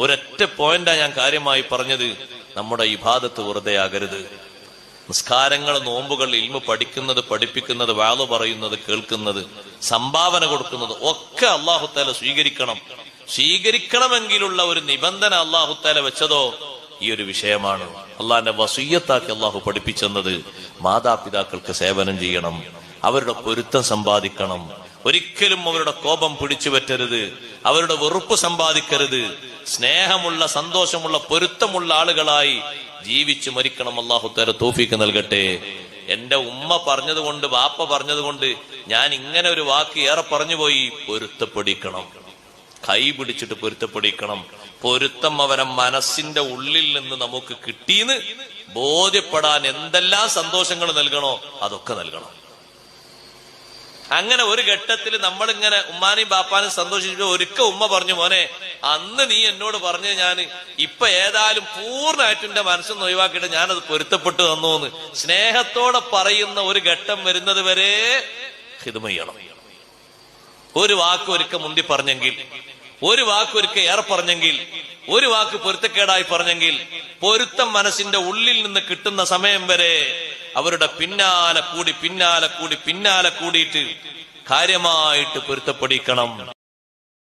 ഒരൊറ്റ പോയിന്റാ ഞാൻ കാര്യമായി പറഞ്ഞത് നമ്മുടെ ഇബാദത്ത് വെറുതെ ആകരുത്. നിസ്കാരങ്ങൾ നോമ്പുകൾ ഇൽമ പഠിക്കുന്നത് പഠിപ്പിക്കുന്നത് വാളു പറയുന്നത് കേൾക്കുന്നത് സംഭാവന കൊടുക്കുന്നത് ഒക്കെ അള്ളാഹുത്താല സ്വീകരിക്കണം. സ്വീകരിക്കണമെങ്കിലുള്ള ഒരു നിബന്ധന അള്ളാഹുത്താല വെച്ചതോ ഈ ഒരു വിഷയമാണ്. അള്ളാഹിന്റെ വസൂയത്താക്കി അള്ളാഹു പഠിപ്പിച്ചെന്നത് മാതാപിതാക്കൾക്ക് സേവനം ചെയ്യണം. അവരുടെ പൊരുത്തം സമ്പാദിക്കണം. ഒരിക്കലും അവരുടെ കോപം പിടിച്ചു പറ്റരുത് അവരുടെ വെറുപ്പ് സമ്പാദിക്കരുത്. സ്നേഹമുള്ള സന്തോഷമുള്ള പൊരുത്തമുള്ള ആളുകളായി ജീവിച്ചു മരിക്കണം. അള്ളാഹുത്താര തോഫിക്ക് നൽകട്ടെ. എന്റെ ഉമ്മ പറഞ്ഞതുകൊണ്ട് വാപ്പ പറഞ്ഞതുകൊണ്ട് ഞാൻ ഇങ്ങനെ ഒരു വാക്ക് ഏറെ പറഞ്ഞു പോയി. പൊരുത്തപ്പെടിക്കണം. കൈ പിടിച്ചിട്ട് പൊരുത്തപ്പെടിക്കണം. പൊരുത്തം അവരെ മനസ്സിന്റെ ഉള്ളിൽ നിന്ന് നമുക്ക് കിട്ടിയെന്ന് ബോധ്യപ്പെടാൻ എന്തെല്ലാം സന്തോഷങ്ങൾ നൽകണോ അതൊക്കെ നൽകണം. അങ്ങനെ ഒരു ഘട്ടത്തിൽ നമ്മളിങ്ങനെ ഉമ്മാനെയും ബാപ്പാനും സന്തോഷിച്ചിട്ട് ഒരിക്കൽ ഉമ്മ പറഞ്ഞു മോനെ അന്ന് നീ എന്നോട് പറഞ്ഞ ഞാൻ ഇപ്പൊ ഏതായാലും പൂർണമായിട്ടും എന്റെ മനസ്സിൽ ഒഴിവാക്കിയിട്ട് ഞാനത് പൊരുത്തപ്പെട്ടു തന്നു എന്ന് സ്നേഹത്തോടെ പറയുന്ന ഒരു ഘട്ടം വരുന്നത് വരെ ഹിതമ ചെയ്യണം. ഒരു വാക്ക് ഒരുക്ക മുന്തി പറഞ്ഞെങ്കിൽ ഒരു വാക്ക് ഒരുക്ക ഏറെ പറഞ്ഞെങ്കിൽ ഒരു വാക്ക് പൊരുത്തക്കേടായി പറഞ്ഞെങ്കിൽ പൊരുത്തം മനസ്സിന്റെ ഉള്ളിൽ നിന്ന് കിട്ടുന്ന സമയം വരെ അവരുടെ പിന്നാലെ കൂടി പിന്നാലെ കൂടി പിന്നാലെ കൂടിയിട്ട് കാര്യമായിട്ട് പൊരുത്തപ്പെടിക്കണം.